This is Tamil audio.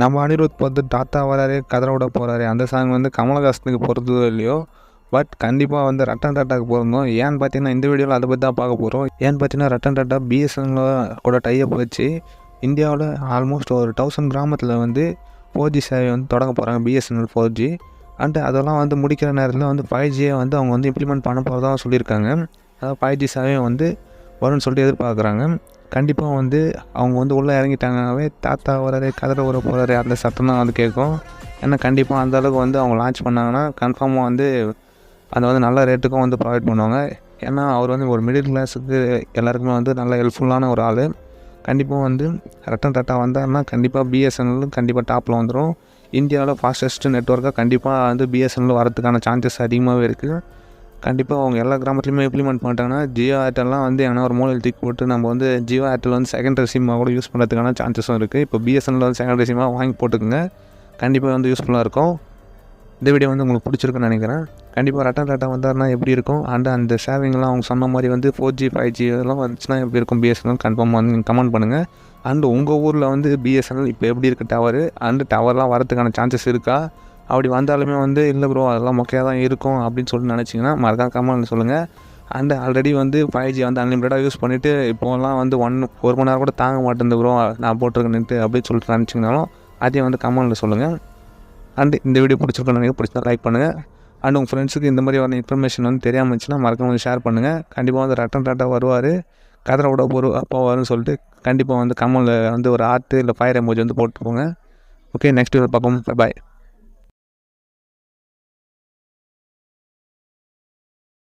நம்ம அனிருத் பார்த்து தாத்தா வராரு கதரை விட போகிறாரு அந்த சாங் வந்து கமலஹாசனுக்கு பொறுத்ததோ இல்லையோ பட் கண்டிப்பாக வந்து ரட்டன் டாட்டாக்கு பொருந்தோம். ஏன்னு பார்த்தீங்கன்னா இந்த வீடியோவில் அதை பற்றி தான் பார்க்க போகிறோம் ஏன்னு பார்த்தீங்கன்னா ரட்டன் டாட்டா பிஎஸ்என்எல் கூட டைப் வச்சு இந்தியாவில் ஆல்மோஸ்ட் ஒரு தௌசண்ட் கிராமத்தில் வந்து ஃபோர் ஜி சேவை வந்து தொடங்க போகிறாங்க பிஎஸ்என்எல் ஃபோர் ஜி அண்ட் அதெல்லாம் வந்து முடிக்கிற நேரத்தில் வந்து ஃபைவ் ஜியை வந்து அவங்க வந்து இம்ப்ளிமெண்ட் பண்ண போகிறதா சொல்லியிருக்காங்க. அதாவது ஃபைவ் ஜி சேவையும் வந்து வரும்னு சொல்லிட்டு எதிர்பார்க்குறாங்க. கண்டிப்பாக வந்து அவங்க வந்து உள்ளே இறங்கிட்டாங்கனாவே தாத்தா வராரு கதற உர போகிறாரு அந்த சத்தம் தான் வந்து கேட்கும். ஏன்னா கண்டிப்பாக அந்தளவுக்கு வந்து அவங்க லான்ச் பண்ணாங்கன்னா கன்ஃபார்மாக வந்து அதை வந்து நல்ல ரேட்டுக்கும் வந்து ப்ரொவைட் பண்ணுவாங்க. ஏன்னா அவர் வந்து ஒரு மிடில் கிளாஸுக்கு எல்லாருக்குமே வந்து நல்ல ஹெல்ப்ஃபுல்லான ஒரு ஆள். கண்டிப்பாக வந்து ரட்டன் டாட்டா வந்தாருன்னா கண்டிப்பாக பிஎஸ்என்எல் கண்டிப்பாக டாப்பில் வந்துடும் இந்தியாவில் ஃபாஸ்டஸ்ட் நெட்ஒர்க்காக கண்டிப்பாக வந்து பிஎஸ்என்எல் வரதுக்கான சான்சஸ் அதிகமாகவே இருக்குது கண்டிப்பாக அவங்க எல்லா கிராமத்துலையுமே இம்ப்ளிமெண்ட் பண்ணிட்டாங்கன்னா ஜியோ ஏர்டெல்லாம் வந்து எங்கன்னா ஒரு மூலையில் தூக்கி போட்டு நம்ம வந்து ஜியோ ஏர்டெல் வந்து செகண்டரி சிம்மாக கூட யூஸ் பண்ணுறதுக்கான சான்சஸும் இருக்குது இப்போ பிஎஸ்என்எல் வந்து செகண்டரி சிம்மாக வாங்கி போட்டுக்கோங்க. கண்டிப்பாக வந்து யூஸ்ஃபுல்லாக இருக்கும். இந்த வீடியோ வந்து உங்களுக்கு பிடிச்சிருக்குன்னு நினைக்கிறேன். கண்டிப்பாக ரட்டன் டாட்டா வந்தார்னா எப்படி இருக்கும்? அண்ட் அந்த சேவிங்லாம் அவங்க சொன்ன மாதிரி வந்து ஃபோர் ஜி ஃபைவ் ஜி இதெல்லாம் வந்துச்சுன்னா எப்படி இருக்கும்? பிஎஸ்என்எல் கன்ஃபார்ம் வந்து நீங்கள் கமெண்ட் பண்ணுங்கள் அண்ட் உங்கள் ஊரில் வந்து பிஎஸ்என்எல் இப்போ எப்படி இருக்குது டவரு அண்ட் டவர்லாம் வரதுக்கான சான்சஸ் இருக்கா? அப்படி வந்தாலுமே வந்து இல்லை ப்ரோ அதெல்லாம் மொக்கையாக தான் இருக்கும் அப்படின்னு சொல்லி நினச்சிங்கன்னா மறக்காம கமெண்ட் சொல்லுங்கள் அண்ட் ஆல்ரெடி வந்து ஃபைவ் ஜி வந்து அன்லிமிட்டடாக யூஸ் பண்ணிவிட்டு இப்போலாம் வந்து ஒன் ஒரு மணி நேரம் கூட தாங்க மாட்டேங்குது ப்ரோ நான் போட்டிருக்கேன்ட்டு அப்படின்னு சொல்லிட்டு நினச்சிங்கனாலும் அதையும் வந்து கமெண்ட்டில் சொல்லுங்கள் அண்ட் இந்த வீடியோ பிடிச்சிருக்கோம் நீங்கள் பிடிச்சா லைக் பண்ணுங்கள் அண்ட் உங்கள் ஃப்ரெண்ட்ஸுக்கு இந்த மாதிரி வர இன்ஃபர்மேஷன் வந்து தெரியாமல் இருந்துச்சுன்னா மறக்காம வந்து ஷேர் பண்ணுங்கள் கண்டிப்பாக வந்து ரட்டன் டாட்டா வருவார். கதரை விட ஒரு அப்பா வரும்னு சொல்லிட்டு கண்டிப்பாக வந்து கமலில் வந்து ஒரு ஆர்ட்டு இல்லை ஃபயர் எமோஜி வந்து போட்டு போங்க ஓகே நெக்ஸ்ட் வீடியோ பார்ப்போம். பாய்